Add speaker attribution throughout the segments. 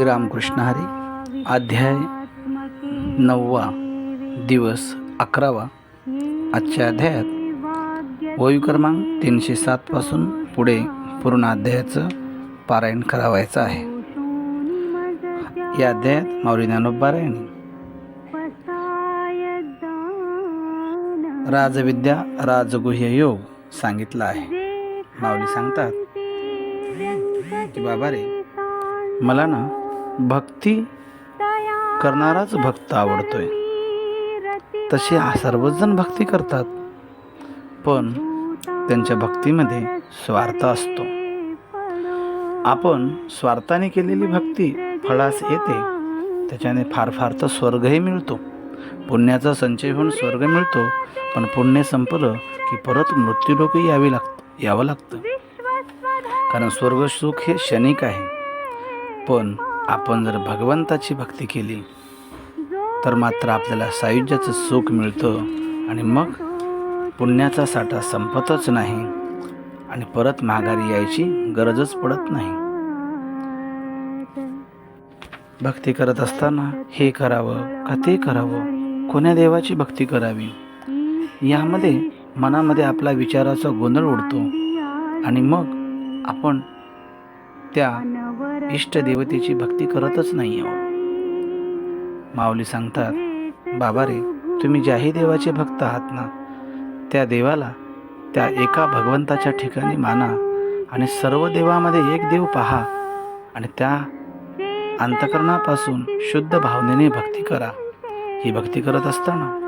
Speaker 1: रामकृष्ण हरी. अध्याय नववा दिवस अकरावा. आजच्या अध्यायात वयू क्रमांक तीनशे सातपासून पुढे पूर्ण अध्यायाचं पारायण करावायचं आहे. या अध्यायात माऊली ज्ञानोबारायणी राजविद्या राजगुह्य योग सांगितला आहे. माऊली सांगतात की बाबा रे मला ना भक्ती करणाराच भक्त आवडतोय. तसे सर्वजण भक्ती करतात. पण त्यांच्या भक्तीमध्ये स्वार्थ असतो. आपण स्वार्थाने केलेली भक्ती फळास येते. त्याच्याने फार फार तर स्वर्गही मिळतो. पुण्याचा संचय होऊन स्वर्ग मिळतो. पण पुण्य संपलं की परत मृत्यूलोकही यावी लाग यावं लागतं. कारण स्वर्ग सुख हे क्षणिक आहे. पण आपण जर भगवंताची भक्ती केली तर मात्र आपल्याला सायुज्याचं सुख मिळतं आणि मग पुण्याचा साठा संपतच नाही आणि परत माघारी यायची गरजच पडत नाही. भक्ती करत असताना हे करावं का ते करावं? कोण्या देवाची भक्ती करावी? यामध्ये मनामध्ये आपला विचाराचा गोंधळ उडतो आणि मग आपण त्या इष्टदेवतेची भक्ती करतच नाही आहोत माऊली सांगतात बाबा रे तुम्ही ज्याही देवाचे भक्त आहात ना त्या देवाला त्या एका भगवंताच्या ठिकाणी माना आणि सर्व देवामध्ये एक देव पहा आणि त्या अंतकरणापासून शुद्ध भावनेने भक्ती करा. ही भक्ती करत असताना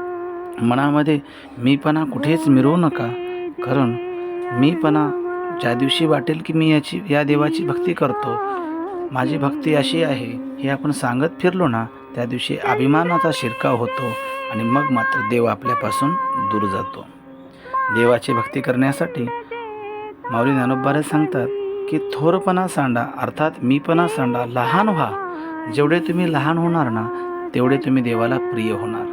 Speaker 1: मनामध्ये मीपणा कुठेच मिरवू नका कारण मीपणा ज्या दिवशी वाटेल की मी याची या देवाची भक्ती करतो माझी भक्ती अशी आहे हे आपण सांगत फिरलो ना त्या दिवशी अभिमानाचा शिरकाव होतो आणि मग मात्र देव आपल्यापासून दूर जातो. देवाची भक्ती करण्यासाठी माऊली ज्ञानोबारे सांगतात की थोरपणा सांडा अर्थात मीपणा सांडा लहान व्हा. जेवढे तुम्ही लहान होणार ना तेवढे तुम्ही देवाला प्रिय होणार.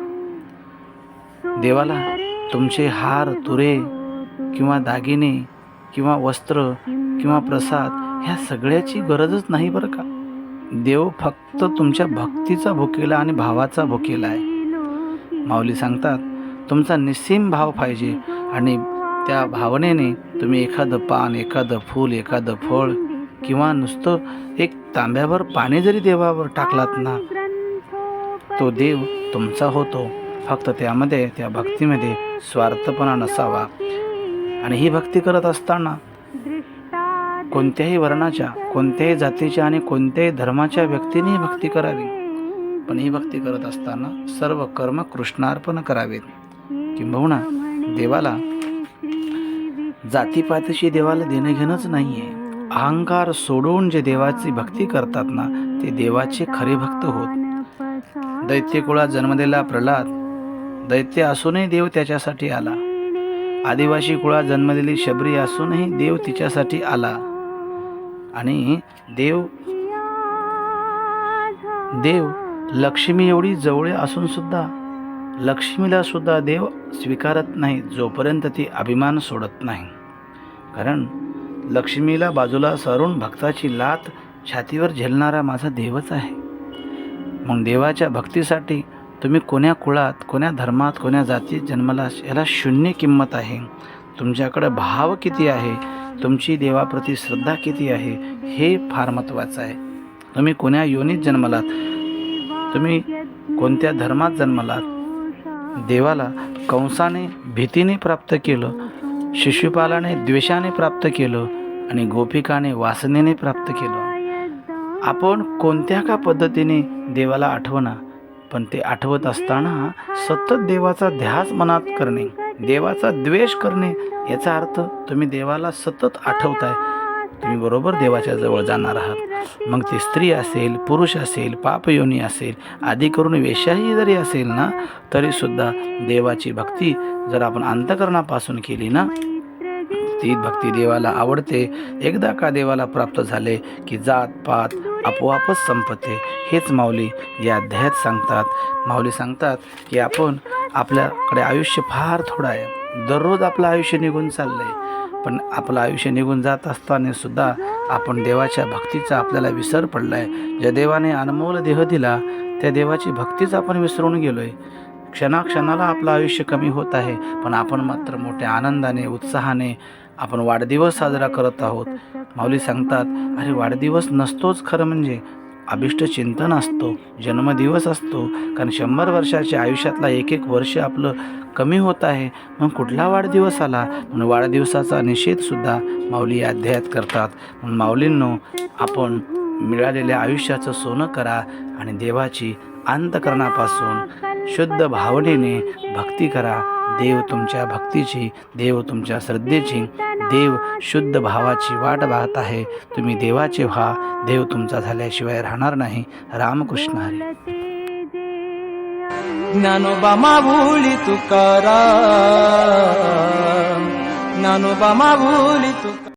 Speaker 1: देवाला तुमचे हार तुरे किंवा दागिने किंवा वस्त्र किंवा प्रसाद ह्या सगळ्याची गरजच नाही बरं का? देव फक्त तुमच्या भक्तीचा भुकेला आणि भावाचा भुकेला आहे. माऊली सांगतात तुमचा निस्सीम भाव पाहिजे आणि त्या भावनेने तुम्ही एखादं पान एखादं फूल एखादं फळ किंवा नुसतं एक तांब्यावर पाणी जरी देवावर टाकलात ना तो देव तुमचा होतो. फक्त त्यामध्ये त्या भक्तीमध्ये स्वार्थपणा नसावा. आणि ही भक्ती करत असताना कोणत्याही वर्णाच्या कोणत्याही जातीच्या आणि कोणत्याही धर्माच्या व्यक्तीने भक्ती करावी. पण ही भक्ती करत असताना सर्व कर्म कृष्णार्पण करावेत. किंबहुना देवाला जातीपातीशी देवाला देणं घेणंच नाही आहे अहंकार सोडून जे देवाची भक्ती करतात ना ते देवाचे खरे भक्त होत. दैत्य कुळात जन्मलेला प्रल्हाद दैत्य असूनही देव त्याच्यासाठी आला. आदिवासी कुळात जन्मलेली शबरी असूनही देव तिच्यासाठी आला. आणि देव देव लक्ष्मी एवढी जवळ असून सुद्धा लक्ष्मीला सुद्धा देव स्वीकारत नाही जोपर्यंत ती अभिमान सोडत नाही. कारण लक्ष्मीला बाजूला सरून भक्ताची लात छातीवर झेलणारा माझा देवच आहे. मग देवाच्या भक्तीसाठी तुम्ही कोण्या कुळात कोण्या धर्मात कोण्या जातीत जन्मला याला शून्य किंमत आहे. तुमच्याकडं भाव किती आहे? तुमची देवाप्रती श्रद्धा किती आहे? हे फार महत्त्वाचं आहे. तुम्ही कोण्या योनीत जन्मलात? तुम्ही कोणत्या धर्मात जन्मलात? देवाला कंसाने भीतीने प्राप्त केलं शिशुपालाने द्वेषाने प्राप्त केलं आणि गोपिकाने वासनेने प्राप्त केलं. आपण कोणत्या का पद्धतीने देवाला आठवणा पण ते आठवत असताना सतत देवाचा ध्यास मनात करणे देवाचा द्वेष करणे याचा अर्थ तुम्ही देवाला सतत आठवताय. तुम्ही बरोबर देवाच्या जवळ जाणार आहात. मग ती स्त्री असेल पुरुष असेल पापयोनी असेल आधी करून वेशाही जरी असेल ना तरीसुद्धा देवाची भक्ती जर आपण अंतकरणापासून केली ना ती भक्ती देवाला आवडते. एकदा का देवाला प्राप्त झाले की जात पात आपोआपच संपते. हेच माऊली या अध्यायात सांगतात. माऊली सांगतात की आपण आपल्याकडे आयुष्य फार थोडं आहे. दररोज आपलं आयुष्य निघून चाललं आहे पण आपलं आयुष्य निघून जात असताना सुद्धा आपण देवाच्या भक्तीचा आपल्याला विसर पडला आहे ज्या देवाने अनमोल देह दिला त्या देवाची भक्तीच आपण विसरून गेलो आहे क्षणाक्षणाला आपलं आयुष्य कमी होत आहे. पण आपण मात्र मोठ्या आनंदाने उत्साहाने आपण वाढदिवस साजरा करत आहोत. माऊली सांगतात अरे वाढदिवस नसतोच खरं म्हणजे. अभिष्ट चिंतन असतो जन्मदिवस असतो. कारण शंभर वर्षाच्या आयुष्यातला एक एक वर्ष आपलं कमी होत आहे. मग कुठला वाढदिवस आला? म्हणून वाढदिवसाचा निषेधसुद्धा माऊली या अध्यायात करतात. म्हणून माऊलींनो आपण मिळालेल्या आयुष्याचं सोनं करा आणि देवाची अंतकरणापासून शुद्ध भावनेने भक्ती करा. देव तुमच्या भक्तीची देव तुमच्या श्रद्धेची देव शुद्ध भावाची वाट पाहत आहे. तुम्ही देवाचे व्हा. देव तुमचा झाल्याशिवाय राहणार नाही. रामकृष्ण हरी.
Speaker 2: ज्ञानोबा माऊली तुकाराम. ज्ञानोबा माऊली तुका